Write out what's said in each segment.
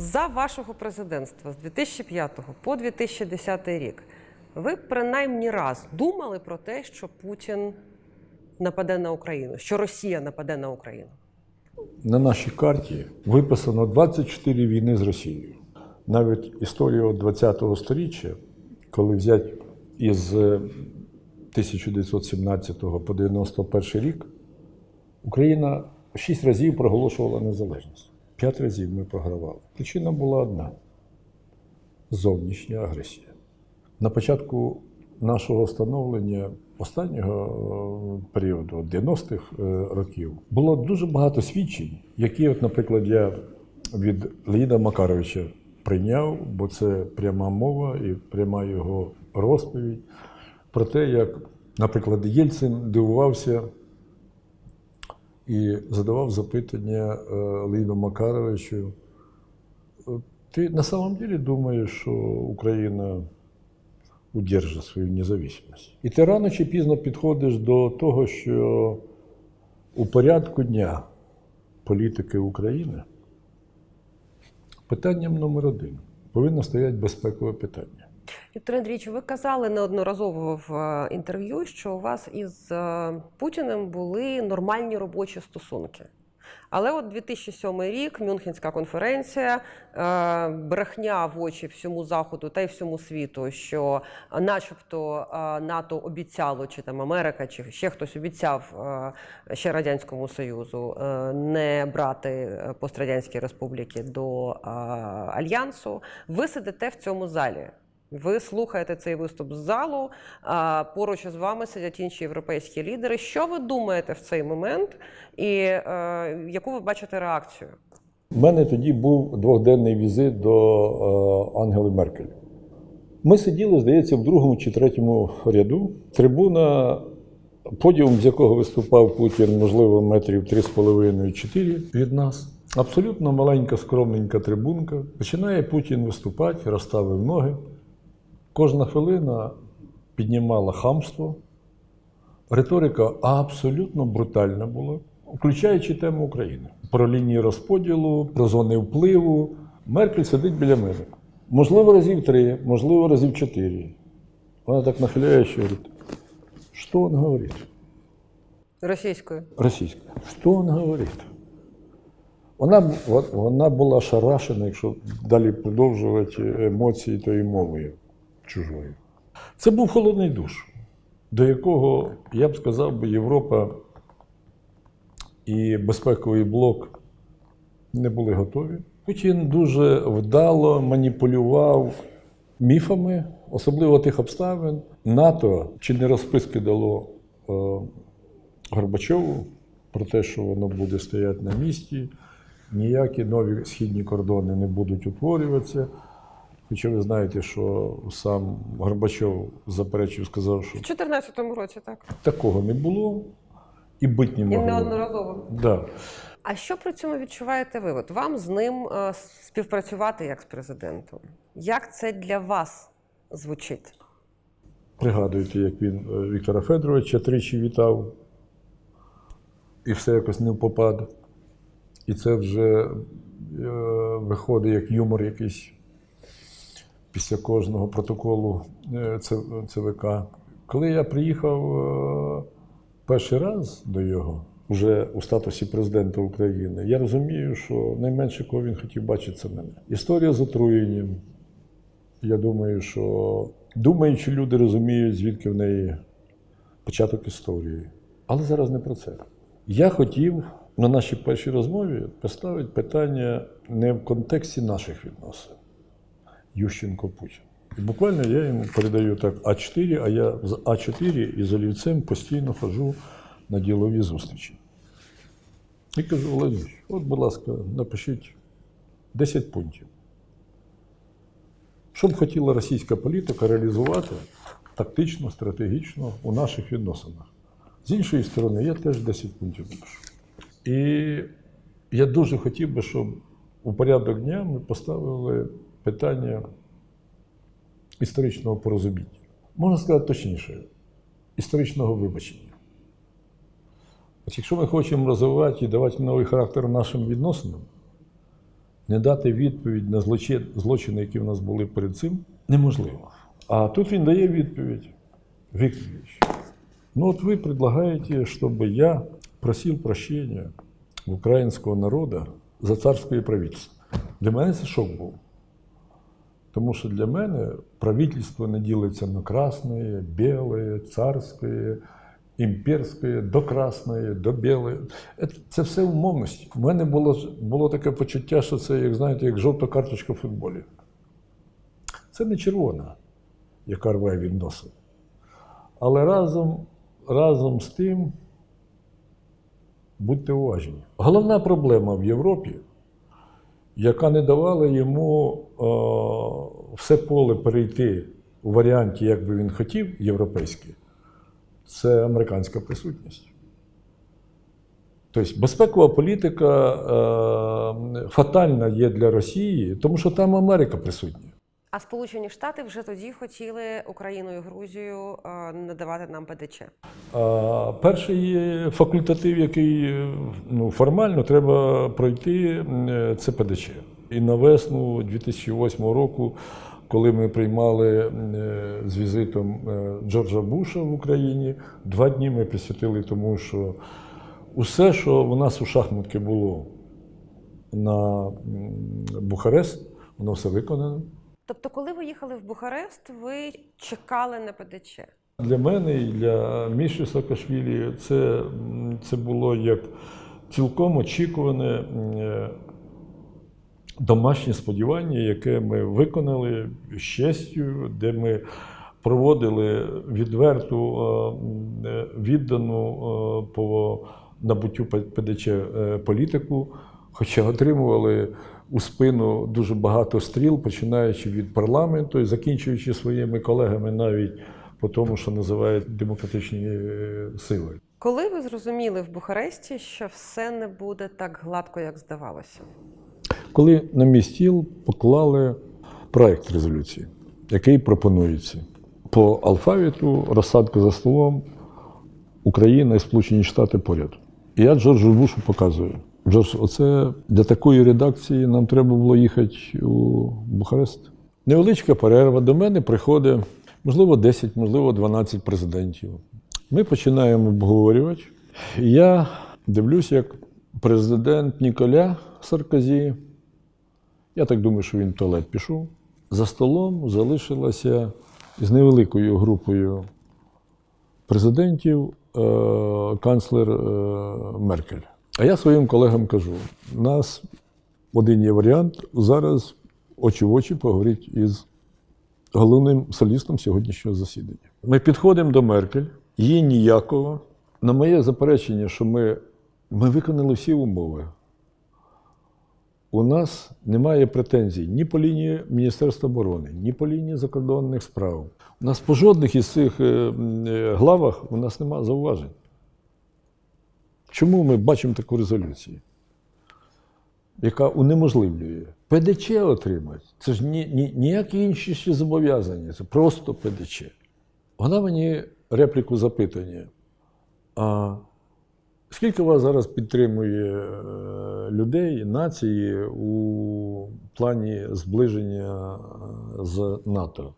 За вашого президентства з 2005 по 2010 рік ви принаймні раз думали про те, що Путін нападе на Україну, що Росія нападе на Україну? На нашій карті виписано 24 війни з Росією. Навіть історію ХХ століття, коли взяти із е, 1917 по 91 рік, Україна шість разів проголошувала незалежність. П'ять разів ми програвали. Причина була одна зовнішня агресія. На початку нашого становлення останнього е, періоду, 90-х е, років, було дуже багато свідчень, які, от, наприклад, я від Леоніда Макаровича прийняв, бо це пряма мова і пряма його розповідь про те, як, наприклад, Єльцин дивувався і задавав запитання е, Макаровичу. Ты на самом деле думаешь, що Україна удержить свою незалежність? І ти рано чи пізно підходиш до того, що у порядку дня політики України питанням номер один повинно стояти безпекове питання. Віктор Андрійович, ви казали неодноразово в е, інтерв'ю, що у вас із е, Путіним були нормальні робочі стосунки. Але от 2007 рік, Мюнхенська конференція, е, брехня в очі всьому заходу та й всьому світу, що, начебто, НАТО обіцяло, чи там Америка, чи ще хтось обіцяв ще радянському союзу не брати пострадянські республіки до альянсу. Ви сидите в цьому залі. Ви слухаєте цей виступ з залу. Поруч із вами сидять інші європейські лідери. Що ви думаєте в цей момент, і е, яку ви бачите реакцію? У мене тоді був двохденний візит до е, Ангели Меркель. Ми сиділи, здається, в другому чи третьому ряду. Трибуна, подіум, з якого виступав Путін, можливо, метрів 3,5-4 від нас. Абсолютно маленька, скромненька трибунка. Починає Путін виступати, розставив ноги. Кожна хвилина піднімала хамство. Риторика абсолютно брутальна була, включаючи тему України. Про лінії розподілу, про зони впливу. Меркель сидить біля мене. Можливо, разів три, можливо, разів чотири. Вона так нахиляє, що говорить, що він говорить? Російською. Російська. Що він говорить? Вона, вона була шарашена, якщо далі продовжувати емоції тої мовою чужою. Це був холодний душ, до якого, я б сказав, Європа і безпековий блок не були готові. Путін дуже вдало маніпулював міфами, особливо тих обставин. НАТО чи не розписки дало е, Горбачову про те, що воно буде стояти на місці, ніякі нові східні кордони не будуть утворюватися. Хоча ви знаєте, що сам Горбачов заперечив, сказав, що В 2014 році, так. такого не було і бить не І неодноразово. Да. А що при цьому відчуваєте ви? От вам з ним е, співпрацювати як з президентом? Як це для вас звучить? Пригадуєте, як він е, Віктора Федоровича тричі вітав, і все якось не впопад. І це вже е, виходить як юмор якийсь після кожного протоколу е, ЦВК. Коли я приїхав е, перший раз до його, вже у статусі президента України, я розумію, що найменше кого він хотів бачити, це мене. Історія з отруєнням. Я думаю, що думаючи люди розуміють, звідки в неї початок історії. Але зараз не про це. Я хотів на нашій першій розмові поставити питання не в контексті наших відносин. Ющенко Путін. І буквально я йому передаю так А4, а я з А4 і з олівцем постійно ходжу на ділові зустрічі. І кажу, Владимир, от, будь ласка, напишіть 10 пунктів. Що б хотіла російська політика реалізувати тактично, стратегічно у наших відносинах? З іншої сторони, я теж 10 пунктів напишу. І я дуже хотів би, щоб у порядок дня ми поставили питання історичного порозуміння. Можна сказати точніше, історичного вибачення. От якщо ми хочемо розвивати і давати новий характер нашим відносинам, не дати відповідь на злочин, злочини, які в нас були перед цим, неможливо. А тут він дає відповідь. Віктор Юрійович, ну от ви предлагаете, чтобы я просил прощения у українського народу за царське правительство. Для мене це шок був. Тому що для мене правительство не ділиться на красне, біле, царське, імперське, до красної, до білої. Е, Це все умовності. У мене було, було таке почуття, що це, як знаєте, як жовта карточка в футболі. Це не червона, яка рває відносини. Але разом, разом з тим, будьте уважні. Головна проблема в Європі, яка не давала йому все поле перейти у варіанті, як би він хотів, європейський, це американська присутність. Тобто безпекова політика е, фатальна є для Росії, тому що там Америка присутня. А Сполучені Штати вже тоді хотіли Україну і Грузію е, надавати нам ПДЧ. Перший факультатив, який е, ну, формально треба пройти, е, це ПДЧ. І на весну 2008 року, коли ми приймали е, з візитом е, Джорджа Буша в Україні, два дні ми присвятили тому, що усе, що у нас у шахматки було на Бухарест, воно все виконано. Тобто, коли ви їхали в Бухарест, ви чекали на ПДЧ. Для мене і для Міші Саакашвілі це, це було як цілком очікуване е, домашнє сподівання, яке ми виконали з честю, де ми проводили відверту, е, віддану е, по набуттю ПДЧ е, політику, хоча отримували у спину дуже багато стріл, починаючи від парламенту і закінчуючи своїми колегами навіть по тому, що називають демократичні сили. Коли ви зрозуміли в Бухаресті, що все не буде так гладко, як здавалося? Коли на мій стіл поклали проект резолюції, який пропонується по алфавіту, розсадка за столом, Україна і Сполучені Штати поряд. І я Джорджу Бушу показую. Джордж, оце для такої редакції нам треба було їхати у Бухарест. Невеличка перерва. До мене приходить, можливо, 10, можливо, 12 президентів. Ми починаємо обговорювати. Я дивлюсь, як президент Ніколя Саркозі, я так думаю, що він в туалет пішов. За столом залишилася з невеликою групою президентів е, канцлер е, Меркель. А я своїм колегам кажу: у нас один є варіант зараз очі в очі поговорити із головним солістом сьогоднішнього засідання. Ми підходимо до Меркель, її ніякого. На моє заперечення, що ми, ми виконали всі умови. У нас немає претензій ні по лінії Міністерства оборони, ні по лінії закордонних справ. У нас по жодних із цих е, е, главах у нас немає зауважень. Чому ми бачимо таку резолюцію, яка унеможливлює? ПДЧ отримати. Це ж ні, ні, ніякі інші ще зобов'язання, це просто ПДЧ. Вона мені репліку запитання. А скільки вас зараз підтримує е, людей, нації у плані зближення е, з НАТО?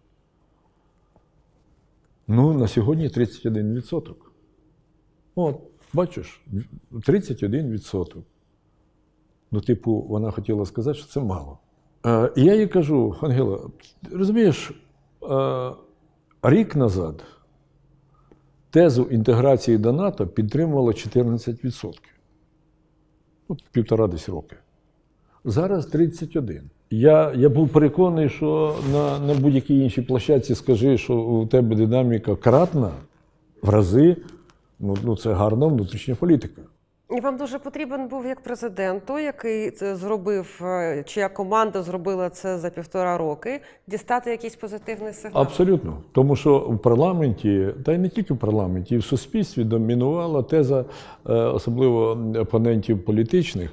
Ну, на сьогодні 31%. От, бачиш, 31%. Ну, типу, вона хотіла сказати, що це мало. Е, я їй кажу, Ангела, розумієш, рік назад тезу інтеграції до НАТО підтримувало 14%. От півтора десь роки. Зараз 31. Я, я був переконаний, що на, на будь-якій іншій площадці скажи, що у тебе динаміка кратна в рази. Ну, ну це гарна внутрішня політика. Вам дуже потрібен був як президент, той, який це зробив, е, чия команда зробила це за півтора роки, дістати якийсь позитивний сигнал. Абсолютно. Тому що в парламенті, та й не тільки в парламенті, і в суспільстві домінувала теза, е, особливо опонентів політичних,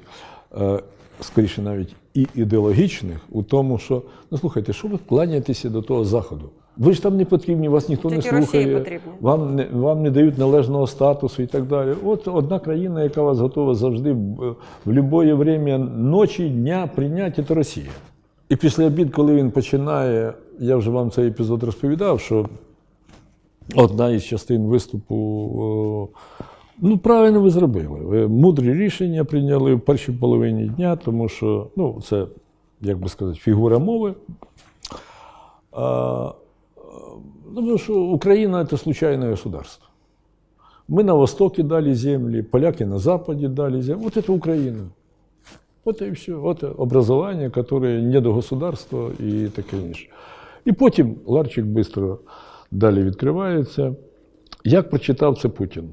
е, скоріше навіть і ідеологічних, у тому, що ну слухайте, що ви кланяєтеся до того заходу? Ви ж там не потрібні, вас ніхто Тільки не слухає. Вам не, вам не дають належного статусу і так далі. От одна країна, яка вас готова завжди в, в будь-яке время ночі, дня прийняти, це Росія. І після обід, коли він починає, я вже вам цей епізод розповідав, що одна із частин виступу. Ну, правильно ви зробили. Ви мудрі рішення прийняли в першій половині дня, тому що ну, це, як би сказати, фігура мови. А, Потому что Украина – это случайное государство. Мы на востоке дали земли, поляки на западе дали земли. Вот это Украина. Вот и все. Вот образование, которое не до государства і таке інше. І потім ларчик швидко далі відкривається. Як прочитав це Путін?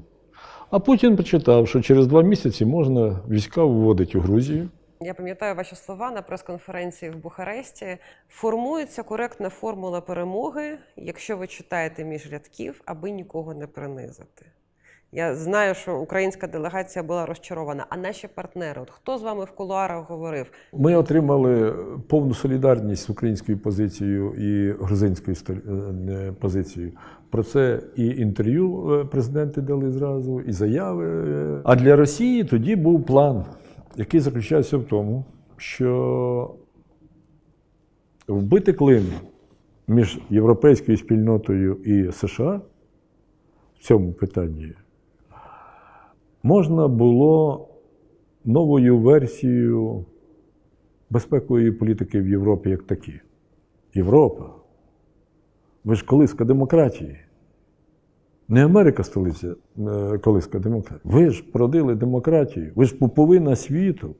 А Путін прочитав, що через два місяці можна війська вводити у Грузію. я пам'ятаю ваші слова на прес-конференції в Бухаресті. Формується коректна формула перемоги, якщо ви читаєте між рядків, аби нікого не принизити. Я знаю, що українська делегація була розчарована. А наші партнери, от хто з вами в кулуарах говорив? Ми отримали повну солідарність з українською позицією і грузинською сто- е, позицією. Про це і інтерв'ю е, президенти дали зразу, і заяви. е. А для Росії тоді був план, який заключався в тому, що вбити клин між європейською спільнотою і США в цьому питанні можна було новою версією безпекової політики в Європі як такі. Європа. Ви ж колиска демократії. Не Америка столиця, е, колиска демократії. Ви ж породили демократію, ви ж пуповина світу.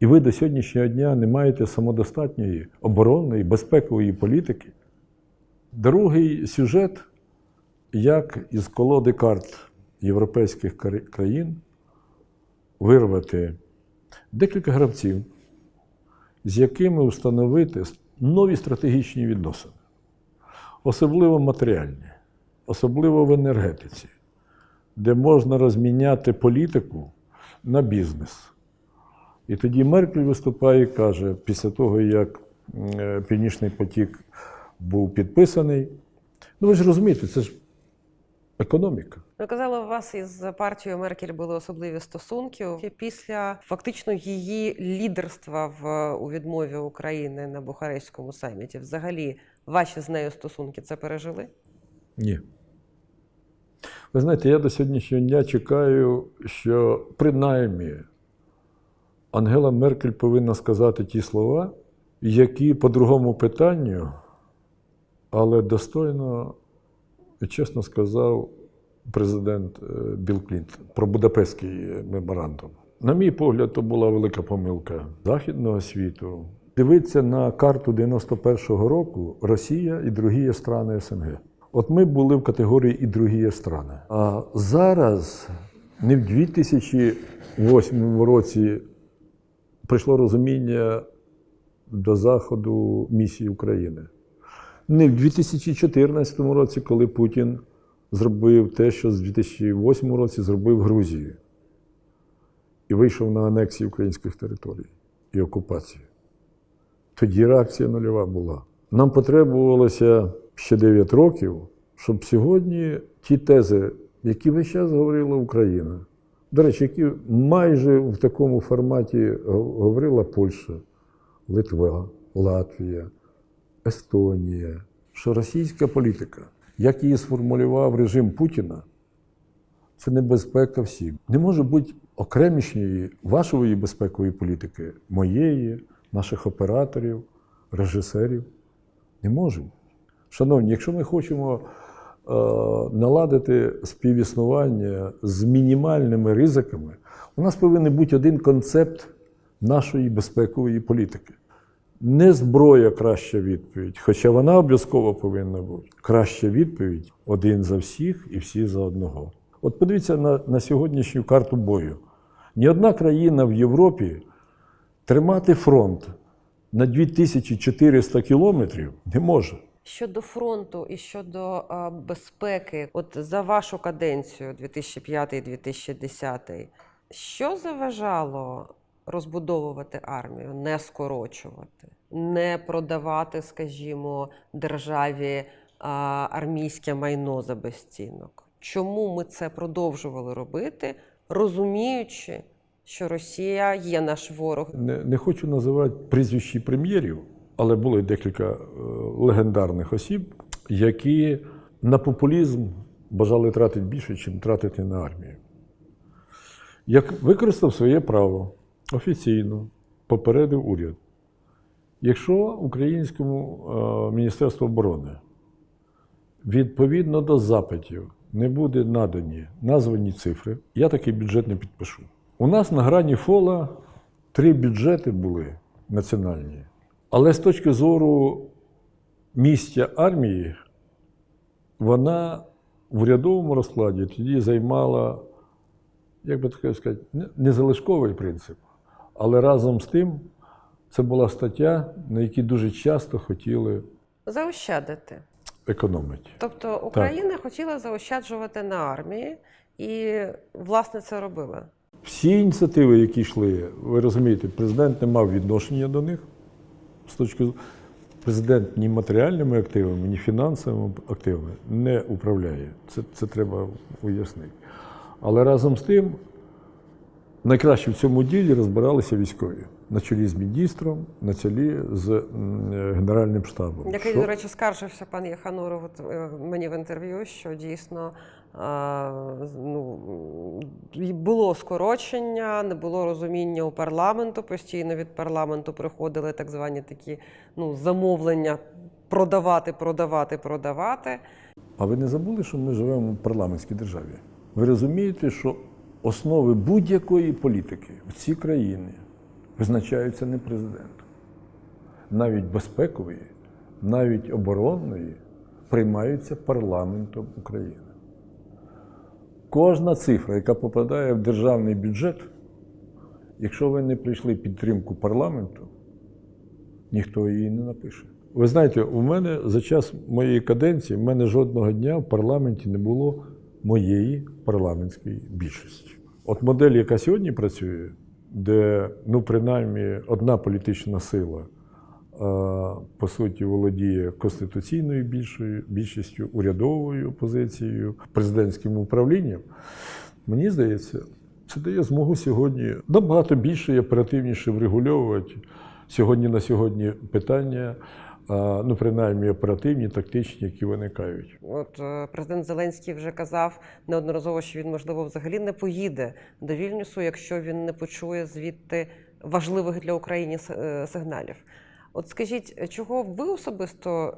І ви до сьогоднішнього дня не маєте самодостатньої оборонної, безпекової політики. Другий сюжет, як із колоди карт європейських країн вирвати декілька гравців, з якими встановити нові стратегічні відносини, особливо матеріальні, особливо в енергетиці, де можна розміняти політику на бізнес. І тоді Меркель виступає і каже, після того, як е, Північний потік був підписаний, ну ви ж розумієте, це ж економіка. Ви казали, у вас із партією Меркель були особливі стосунки. Після фактично її лідерства в у відмові України на Бухарестському саміті, взагалі, ваші з нею стосунки це пережили? Ні. Ви знаєте, я до сьогоднішнього дня чекаю, що принаймні Ангела Меркель повинна сказати ті слова, які по другому питанню, але достойно і чесно сказав президент е, Білл Клінтон про Будапештський е, меморандум. На мій погляд, то була велика помилка західного світу. Дивитися на карту 91-го року Росія і другі страни СНГ. От ми були в категорії і другі страни. А зараз, не в 2008 році, прийшло розуміння до заходу місії України. Не в 2014 році, коли Путін зробив те, що з 2008 році зробив Грузію. І вийшов на анексію українських територій і окупацію. Тоді реакція нульова була. Нам потребувалося ще 9 років, щоб сьогодні ті тези, які весь час говорила Україна, до речі, які майже в такому форматі говорила Польща, Литва, Латвія, Естонія, що російська політика, як її сформулював режим Путіна, це небезпека всім. Не може бути окремішньої вашої безпекової політики, моєї, наших операторів, режисерів. Не може. Шановні, якщо ми хочемо е, наладити співіснування з мінімальними ризиками, у нас повинен бути один концепт нашої безпекової політики. Не зброя краща відповідь, хоча вона обов'язково повинна бути. Краща відповідь один за всіх і всі за одного. От подивіться на, на сьогоднішню карту бою. Ні одна країна в Європі тримати фронт на 2400 кілометрів не може. Щодо фронту і щодо безпеки, от за вашу каденцію 2005-2010, що заважало розбудовувати армію, не скорочувати, не продавати, скажімо, державі армійське майно за безцінок. Чому ми це продовжували робити, розуміючи, що Росія є наш ворог? Не, не хочу називати прізвищі прем'єрів, але було й декілька е, легендарних осіб, які на популізм бажали тратити більше, ніж тратити на армію. Як використав своє право офіційно, попередив уряд. Якщо українському е, Міністерству оборони відповідно до запитів не буде надані названі цифри, я такий бюджет не підпишу. У нас на грані фола три бюджети були національні. Але з точки зору місця армії, вона в урядовому розкладі тоді займала, як би таке сказати, не- залишковий принцип. Але разом з тим це була стаття, на якій дуже часто хотіли Заощадити. економити. Тобто Україна хотіла заощаджувати на армії, і власне це робила. Всі ініціативи, які йшли, ви розумієте, президент не мав відношення до них. З точки зору- президент ні матеріальними активами, ні фінансовими активами не управляє. Це, це треба уяснити. Але разом з тим, найкраще в цьому ділі розбиралися військові на чолі з міністром, на чолі з Генеральним штабом. Який, Що- до речі, скаржився пан Яхануров е, мені в інтерв'ю, що дійсно ну, було скорочення, не було розуміння у парламенту. Постійно від парламенту приходили так звані такі ну, замовлення продавати, продавати, продавати. А ви не забули, що ми живемо в парламентській державі? Ви розумієте, що основи будь-якої політики в цій країні визначаються не президентом. Навіть безпекової, навіть оборонної приймаються парламентом України. Кожна цифра, яка попадає в державний бюджет, якщо ви не прийшли підтримку парламенту, ніхто її не напише. Ви знаєте, у мене за час моєї каденції, в мене жодного дня в парламенті не було моєї парламентської більшості. От модель, яка сьогодні працює, де, ну, принаймні, одна політична сила, по суті, володіє конституційною більшою, більшістю, урядовою позицією, президентським управлінням, мені здається, це дає змогу сьогодні набагато більше і оперативніше врегульовувати сьогодні на сьогодні питання, ну, принаймні оперативні, тактичні, які виникають. От е, президент Зеленський вже казав неодноразово, що він, можливо, взагалі не поїде до Вільнюсу, якщо він не почує звідти важливих для України е, сигналів. От скажіть, чого ви особисто,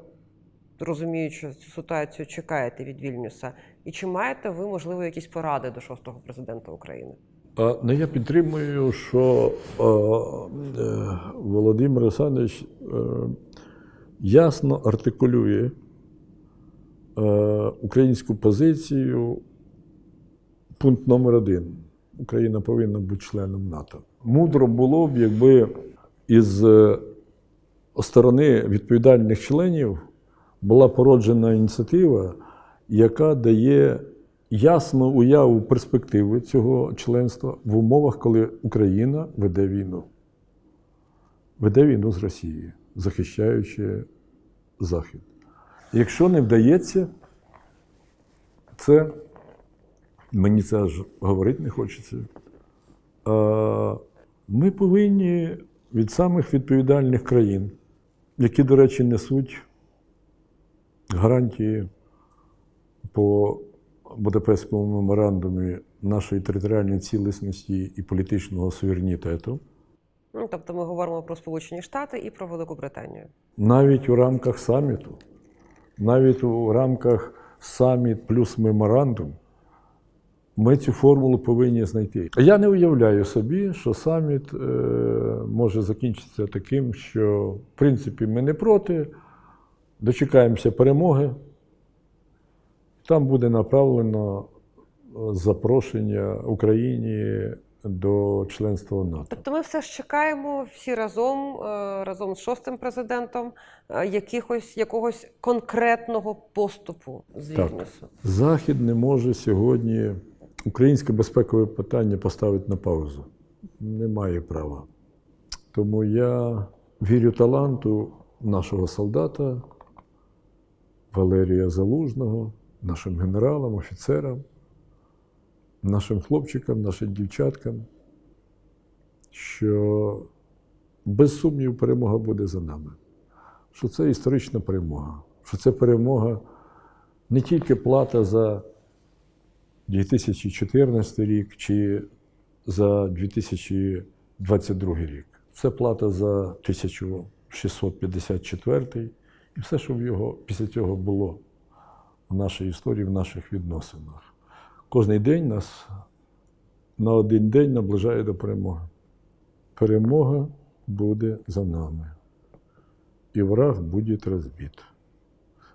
розуміючи цю ситуацію, чекаєте від Вільнюса? І чи маєте ви, можливо, якісь поради до шостого президента України? Ну, я підтримую, що е, е, Володимир Олександрович е, ясно артикулює е, українську позицію. Пункт номер один. Україна повинна бути членом НАТО. Мудро було б, якби із е, сторони відповідальних членів була породжена ініціатива, яка дає ясну уяву перспективи цього членства в умовах, коли Україна веде війну. Веде війну з Росією, захищаючи Захід. Якщо не вдається, це мені це аж говорити не хочеться. Ми повинні від самих відповідальних країн, які, до речі, несуть гарантії по Будапештському меморандумі нашої територіальної цілісності і політичного суверенітету, Ну, тобто ми говоримо про Сполучені Штати і про Велику Британію. навіть у рамках саміту, навіть у рамках саміт плюс меморандум, ми цю формулу повинні знайти. Я не уявляю собі, що саміт е, може закінчитися таким, що в принципі ми не проти, дочекаємося перемоги. Там буде направлено е, запрошення Україні до членства НАТО. Тобто ми все ж чекаємо всі разом, е, разом з шостим президентом, якихось, якогось конкретного поступу з Так. Вільнюсу. Захід не може сьогодні українське безпекове питання поставити на паузу. не має права. Тому я вірю таланту нашого солдата Валерія Залужного, нашим генералам, офіцерам, нашим хлопчикам, нашим дівчаткам, що без сумніву перемога буде за нами. Що це історична перемога, що це перемога не тільки плата за 2014 рік чи за 2022 рік. Це плата за 1654 і все, що в його після цього було в нашій історії, в наших відносинах. Кожний день нас на один день наближає до перемоги. Перемога буде за нами. І враг буде розбит.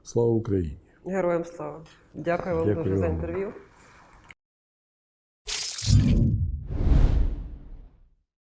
Слава Україні! Героям слава. Дякую вам Дякую дуже за інтерв'ю.